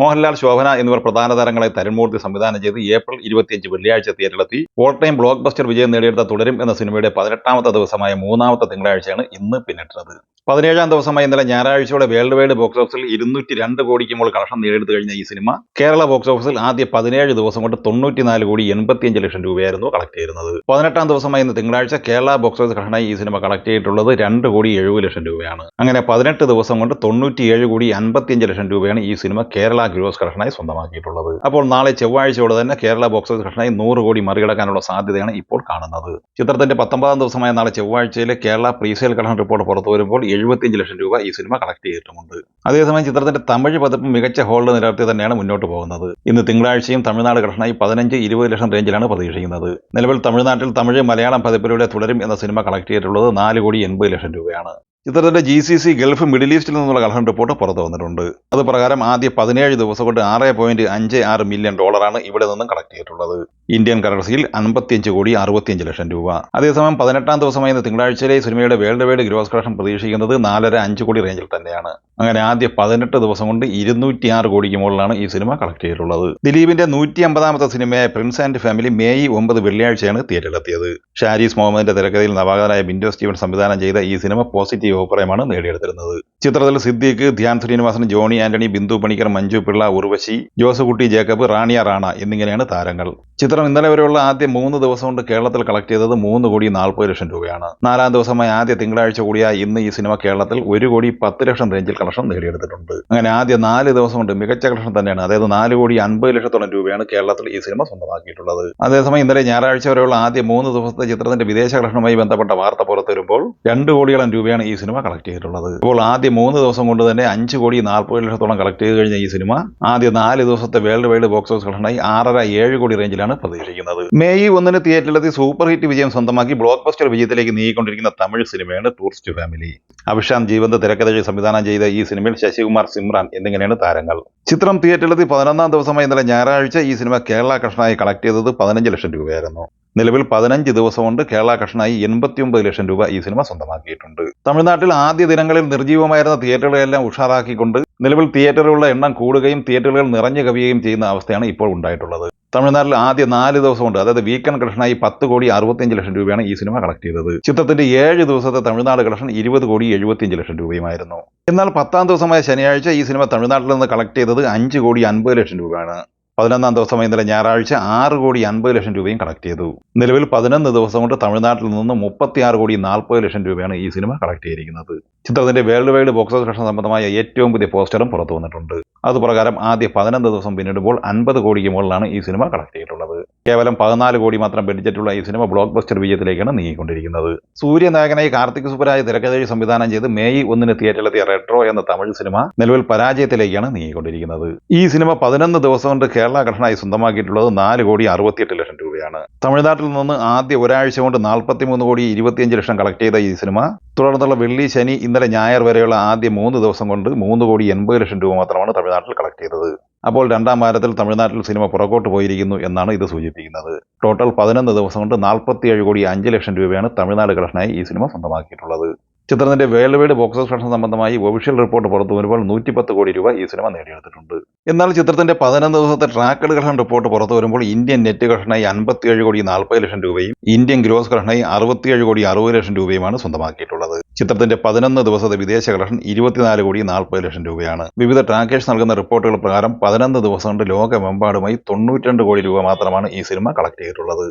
മോഹൻലാൽ ശോഭന എന്നിവർ പ്രധാന താരങ്ങളെ തരുൺമൂർത്തി സംവിധാനം ചെയ്ത് ഏപ്രിൽ ഇരുപത്തിയഞ്ച് വെള്ളിയാഴ്ച തിയേറ്ററിലെത്തി. ഓൾ ടൈം ബ്ലോക്ക് ബസ്റ്റർ വിജയം നേടിയെടുത്ത തുടരും എന്ന സിനിമയുടെ പതിനെട്ടാമത്തെ ദിവസമായ മൂന്നാമത്തെ തിങ്കളാഴ്ചയാണ് ഇന്ന് പിന്നിട്ടത്. പതിനേഴാം ദിവസമായ ഇന്നലെ ഞായറാഴ്ചയോടെ വേൾഡ് വൈഡ് ബോക്സ് ഓഫീസിൽ ഇരുന്നൂറ്റി രണ്ട് കോടിക്ക് മുകളിൽ കളക്ഷൻ നേടിയെടുത്തു കഴിഞ്ഞ ഈ സിനിമ കേരള ബോക്സ് ഓഫീസിൽ ആദ്യ പതിനേഴ് ദിവസം കൊണ്ട് തൊണ്ണൂറ്റിനാല് കോടി എൺപത്തിയഞ്ച് ലക്ഷം രൂപയായിരുന്നു കളക്ട് ചെയ്യുന്നത് പതിനെട്ടാം ദിവസമായ ഇന്ന് തിങ്കളാഴ്ച കേരള ബോക്സ് ഓഫീസ് കളക്ഷനായി ഈ സിനിമ കളക്ട് ചെയ്തിട്ടുള്ളത് രണ്ട് കോടി എഴുപത് ലക്ഷം രൂപയാണ്. അങ്ങനെ പതിനെട്ട് ദിവസം കൊണ്ട് തൊണ്ണൂറ്റിയേഴ് കോടി അൻപത്തിയഞ്ച് ലക്ഷം രൂപയാണ് ഈ സിനിമ കേരള ഗ്രോസ് കളക്ഷനായി സ്വന്തമാക്കിയിട്ടുള്ളത്. അപ്പോൾ നാളെ ചൊവ്വാഴ്ചയോടെ തന്നെ കേരള ബോക്സ് ഓഫീസ് കളക്ഷനായി നൂറ് കോടി മറികടക്കാനുള്ള സാധ്യതയാണ് ഇപ്പോൾ കാണുന്നത്. ചിത്രത്തിന്റെ പത്തൊമ്പതാം ദിവസമായ നാളെ ചൊവ്വാഴ്ചയിലെ കേരള പ്രീസെയിൽ കളക്ഷൻ റിപ്പോർട്ട് പുറത്തു വരുമ്പോൾ എഴുപത്തിയഞ്ച് ലക്ഷം രൂപ ഈ സിനിമ കളക്ട് ചെയ്തിട്ടുമുണ്ട്. അതേസമയം ചിത്രത്തിന്റെ തമിഴ് പതിപ്പ് മികച്ച ഹോളിൽ നിലനിർത്തി തന്നെയാണ് മുന്നോട്ട് പോകുന്നത്. ഇന്ന് തിങ്കളാഴ്ചയും തമിഴ്നാട് കളക്ഷനായി പതിനഞ്ച് ഇരുപത് ലക്ഷം റേഞ്ചിലാണ് പ്രതീക്ഷിക്കുന്നത്. നിലവിൽ തമിഴ്നാട്ടിൽ തമിഴ് മലയാളം പതിപ്പിലൂടെ തുടരും എന്ന സിനിമ കളക്ട് ചെയ്തിട്ടുള്ളത് നാല് കോടി എൺപത് ലക്ഷം രൂപയാണ്. ചിത്രത്തിന്റെ G C C Gulf middle ഈസ്റ്റിൽ നിന്നുള്ള കളക്ഷൻ റിപ്പോർട്ട് പുറത്തു വന്നിട്ടുണ്ട്. അത് പ്രകാരം ആദ്യ പതിനേഴ് ദിവസം കൊണ്ട് ആറ് പോയിന്റ് അഞ്ച് ആറ് മില്യൺ ഡോളറാണ് ഇവിടെ നിന്നും കളക്ട് ചെയ്തിട്ടുള്ളത്. ഇന്ത്യൻ കറൻസിയിൽ അൻപത്തിയഞ്ച് കോടി അറുപത്തിയഞ്ച് ലക്ഷം രൂപ. അതേസമയം പതിനെട്ടാം ദിവസമായ ഇന്ന് തിങ്കളാഴ്ചയിലെ സിനിമയുടെ വേൾഡ് വൈഡ് ഗ്രോസ് കളക്ഷൻ പ്രതീക്ഷിക്കുന്നത് നാലര അഞ്ച് കോടി റേഞ്ചിൽ തന്നെയാണ്. അങ്ങനെ ആദ്യ പതിനെട്ട് ദിവസം കൊണ്ട് ഇരുന്നൂറ്റിയാറ് കോടിക്ക് മുകളിലാണ് ഈ സിനിമ കളക്ട് ചെയ്തിട്ടുള്ളത്. ദിലീപിന്റെ നൂറ്റി അമ്പതാമത്തെ സിനിമയായ പ്രിൻസ് ആൻഡ് ഫാമിലി മെയ് ഒമ്പത് വെള്ളിയാഴ്ചയാണ് തിയേറ്ററിലെത്തിയത് ഷാരീസ് മുഹമ്മദിന്റെ തിരക്കഥയിൽ നവാഗതനായ ബിൻഡോ സ്റ്റീവൻ സംവിധാനം ചെയ്ത ഈ സിനിമ പോസിറ്റീവ് അഭിപ്രായമാണ് നേടിയെടുത്തിരുന്നത്. ചിത്രത്തിൽ സിദ്ദീഖ് ധ്യാൻ ശ്രീനിവാസൻ ജോണി ആന്റണി ബിന്ദു പണിക്കർ മഞ്ജു പിള്ള ഉർവശി ജോസുകുട്ടി ജേക്കബ് റാണിയ റാണ എന്നിങ്ങനെയാണ് താരങ്ങൾ. ചിത്രം ഇന്നലെ വരെയുള്ള ആദ്യ മൂന്ന് ദിവസം കൊണ്ട് കേരളത്തിൽ കളക്ട് ചെയ്തത് മൂന്ന് കോടി നാൽപ്പത് ലക്ഷം രൂപയാണ്. നാലാം ദിവസമായ ആദ്യ തിങ്കളാഴ്ച കൂടിയ ഇന്ന് ഈ സിനിമ കേരളത്തിൽ ഒരു കോടി പത്ത് ലക്ഷം റേഞ്ചിൽ കളക്ഷൻ നേടിയെടുത്തിട്ടുണ്ട്. അങ്ങനെ ആദ്യ നാല് ദിവസം കൊണ്ട് മികച്ച കളക്ഷൻ തന്നെയാണ്. അതായത് നാല് കോടി അൻപത് ലക്ഷത്തോളം രൂപയാണ് കേരളത്തിൽ ഈ സിനിമ സ്വന്തമാക്കിയിട്ടുള്ളത്. അതേസമയം ഇന്നലെ ഞായറാഴ്ച വരെയുള്ള ആദ്യ മൂന്ന് ദിവസത്തെ ചിത്രത്തിന്റെ വിദേശ കളക്ഷനുമായി ബന്ധപ്പെട്ട വാർത്ത പുറത്തു വരുമ്പോൾ രണ്ട് കോടിയോളം രൂപയാണ് ഈ സിനിമ കളക്ട് ചെയ്തിട്ടുള്ളത്. ഇപ്പോൾ ആദ്യ മൂന്ന് ദിവസം കൊണ്ട് തന്നെ അഞ്ച് കോടി നാൽപ്പത് ലക്ഷത്തോളം കളക്ട് ചെയ്ത് കഴിഞ്ഞ ഈ സിനിമ ആദ്യ നാല് ദിവസത്തെ വേൾഡ് വൈഡ് ബോക്സ് ഓഫീസ് കളക്ഷനായി ആറര ഏഴ് കോടി റേഞ്ചിലാണ് പ്രതീക്ഷിക്കുന്നത് മെയ് ഒന്നിന് തിയേറ്ററിലെത്തി സൂപ്പർ ഹിറ്റ് വിജയം സ്വന്തമാക്കി ബ്ലോക്ക് ബസ്റ്റർ വിജയത്തിലേക്ക് നീങ്ങിക്കൊണ്ടിരിക്കുന്ന തമിഴ് സിനിമയാണ് ടൂറിസ്റ്റ് ഫാമിലി അഭിഷാം ജീവന്ത് തിരക്കഥയിൽ സംവിധാനം ചെയ്ത ഈ സിനിമയിൽ ശശികുമാർ സിമ്രാൻ എന്നിങ്ങനെയാണ് താരങ്ങൾ. ചിത്രം തിയേറ്ററിലെത്തി പതിനൊന്നാം ദിവസമായി ഇന്നലെ ഞായറാഴ്ച ഈ സിനിമ കേരള കൃഷ്ണായി കളക്ട് ചെയ്തത് പതിനഞ്ച് ലക്ഷം രൂപയായിരുന്നു. നിലവിൽ പതിനഞ്ച് ദിവസം കൊണ്ട് കേരള കൃഷ്ണായി എൺപത്തിയൊമ്പത് ലക്ഷം രൂപ ഈ സിനിമ സ്വന്തമാക്കിയിട്ടുണ്ട്. തമിഴ്നാട്ടിൽ ആദ്യ ദിനങ്ങളിൽ നിർജീവമായിരുന്ന തിയേറ്ററുകളെല്ലാം ഉഷാറാക്കിക്കൊണ്ട് നിലവിൽ തിയേറ്ററുകളുടെ എണ്ണം കൂടുകയും തിയേറ്ററുകൾ നിറഞ്ഞു കവിയുകയും ചെയ്യുന്ന അവസ്ഥയാണ് ഇപ്പോൾ ഉണ്ടായിട്ടുള്ളത്. തമിഴ്നാട്ടിൽ ആദ്യ നാല് ദിവസം കൊണ്ട് അതായത് വീക്കെൻഡ് കളക്ഷനായി പത്ത് കോടി അറുപത്തിയഞ്ച് ലക്ഷം രൂപയാണ് ഈ സിനിമ കളക്ട് ചെയ്തത്. ചിത്രത്തിന്റെ ഏഴ് ദിവസത്തെ തമിഴ്നാട് കളക്ഷൻ ഇരുപത് കോടി എഴുപത്തിയഞ്ച് ലക്ഷം രൂപയുമായിരുന്നു. എന്നാൽ പത്താം ദിവസമായ ശനിയാഴ്ച ഈ സിനിമ തമിഴ്നാട്ടിൽ നിന്ന് കളക്ട് ചെയ്തത് അഞ്ച് കോടി അൻപത് ലക്ഷം രൂപയാണ്. പതിനൊന്നാം ദിവസം ഇന്നലെ ഞായറാഴ്ച ആറ് കോടി അൻപത് ലക്ഷം രൂപയും കളക്ട് ചെയ്തു. നിലവിൽ പതിനൊന്ന് ദിവസം കൊണ്ട് തമിഴ്നാട്ടിൽ നിന്ന് മുപ്പത്തിയാറ് കോടി നാൽപ്പത് ലക്ഷം രൂപയാണ് ഈ സിനിമ കളക്ട് ചെയ്തിരിക്കുന്നത്. ചിത്രത്തിന്റെ വേൾഡ് വൈഡ് ബോക്സ് ഓഫീസ് സംബന്ധമായ ഏറ്റവും പുതിയ പോസ്റ്ററും പുറത്തു വന്നിട്ടുണ്ട്. അതുപ്രകാരം ആദ്യ പതിനൊന്ന് ദിവസം പിന്നിടുമ്പോൾ അൻപത് കോടിക്ക് മുകളിലാണ് ഈ സിനിമ കളക്ട് ചെയ്തിട്ടുള്ളത് കേവലം പതിനാല് കോടി മാത്രം ബഡ്ജറ്റുള്ള ഈ സിനിമ ബ്ലോക്ക് ബസ്റ്റർ വിജയത്തിലേക്കാണ് നീങ്ങിക്കൊണ്ടിരിക്കുന്നത്. സൂര്യനായകനായി കാർത്തിക് സുബരായ തിരക്കഥയിൽ സംവിധാനം ചെയ്ത് മെയ് ഒന്നിന് തിയേറ്ററിലെത്തിയ റെട്രോ എന്ന തമിഴ് സിനിമ നിലവിൽ പരാജയത്തിലേക്കാണ് നീങ്ങിക്കൊണ്ടിരിക്കുന്നത്. ഈ സിനിമ പതിനൊന്ന് ദിവസം കൊണ്ട് കേരള ഘടനയായി സ്വന്തമാക്കിയിട്ടുള്ളത് നാല് കോടി അറുപത്തിയെട്ട് ലക്ഷം രൂപയാണ്. തമിഴ്നാട്ടിൽ നിന്ന് ആദ്യ ഒരാഴ്ച കൊണ്ട് നാൽപ്പത്തിമൂന്ന് കോടി ഇരുപത്തിയഞ്ച് ലക്ഷം കളക്ട് ചെയ്ത ഈ സിനിമ തുടർന്നുള്ള വെള്ളി ശനി ഇന്നലെ ഞായർ വരെയുള്ള ആദ്യ മൂന്ന് ദിവസം കൊണ്ട് മൂന്ന് കോടി എൺപത് ലക്ഷം രൂപ മാത്രമാണ് തമിഴ്നാട്ടിൽ കളക്ട് ചെയ്തത്. അപ്പോൾ രണ്ടാം വാരത്തിൽ തമിഴ്നാട്ടിൽ സിനിമ പുറകോട്ട് പോയിരിക്കുന്നു എന്നാണ് ഇത് സൂചിപ്പിക്കുന്നത്. ടോട്ടൽ പതിനൊന്ന് ദിവസം കൊണ്ട് നാൽപ്പത്തിയേഴ് കോടി അഞ്ച് ലക്ഷം രൂപയാണ് തമിഴ്നാട് കളക്ഷനായി ഈ സിനിമ സ്വന്തമാക്കിയിട്ടുള്ളത്. ചിത്രത്തിന്റെ world wide box office collection സംബന്ധമായി ഒഫീഷ്യൽ റിപ്പോർട്ട് പുറത്തു വരുമ്പോൾ നൂറ്റിപ്പത്ത് കോടി രൂപ ഈ സിനിമ നേടിയെടുത്തിട്ടുണ്ട്. എന്നാൽ ചിത്രത്തിന്റെ പതിനൊന്ന് ദിവസത്തെ ട്രാക്കഡ് കളക്ഷൻ റിപ്പോർട്ട് പുറത്തു വരുമ്പോൾ ഇന്ത്യൻ നെറ്റ് കളക്ഷനായി അൻപത്തിയേഴ് കോടി നാൽപ്പത് ലക്ഷം രൂപയും ഇന്ത്യൻ ഗ്രോസ് കളക്ഷനായി അറുപത്തിയേഴ് കോടി അറുപത് ലക്ഷം രൂപയുമാണ് സ്വന്തമാക്കിയിട്ടുള്ളത്. ചിത്രത്തിന്റെ പതിനൊന്ന് ദിവസത്തെ വിദേശ കളക്ഷൻ ഇരുപത്തിനാല് കോടി നാൽപ്പത് ലക്ഷം രൂപയാണ്. വിവിധ ട്രാക്കേഴ്സ് നൽകുന്ന റിപ്പോർട്ടുകൾ പ്രകാരം പതിനൊന്ന് ദിവസം കൊണ്ട് ലോകമെമ്പാടുമായി തൊണ്ണൂറ്റിരണ്ട് കോടി രൂപ മാത്രമാണ് ഈ സിനിമ കളക്ട് ചെയ്തിട്ടുള്ളത്.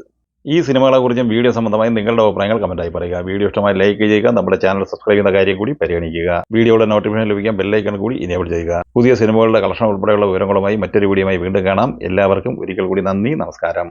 ഈ സിനിമകളെക്കുറിച്ചും വീഡിയോ സംബന്ധമായി നിങ്ങളുടെ അഭിപ്രായങ്ങൾ കമന്റായി പറയുക. വീഡിയോ ഇഷ്ടമായി ലൈക്ക് ചെയ്യുക നമ്മുടെ ചാനൽ സബ്സ്ക്രൈബ് ചെയ്യുന്ന കാര്യം കൂടി പരിഗണിക്കുക. വീഡിയോയുടെ നോട്ടിഫിക്കേഷൻ ലഭിക്കാൻ ബെല്ലൈക്കൺ കൂടി ഇനേബിൾ ചെയ്യുക. പുതിയ സിനിമകളുടെ കളക്ഷൻ ഉൾപ്പെടെയുള്ള വിവരങ്ങളുമായി മറ്റൊരു വീഡിയോയുമായി വീണ്ടും കാണാം. എല്ലാവർക്കും ഒരിക്കൽ കൂടി നന്ദി നമസ്കാരം.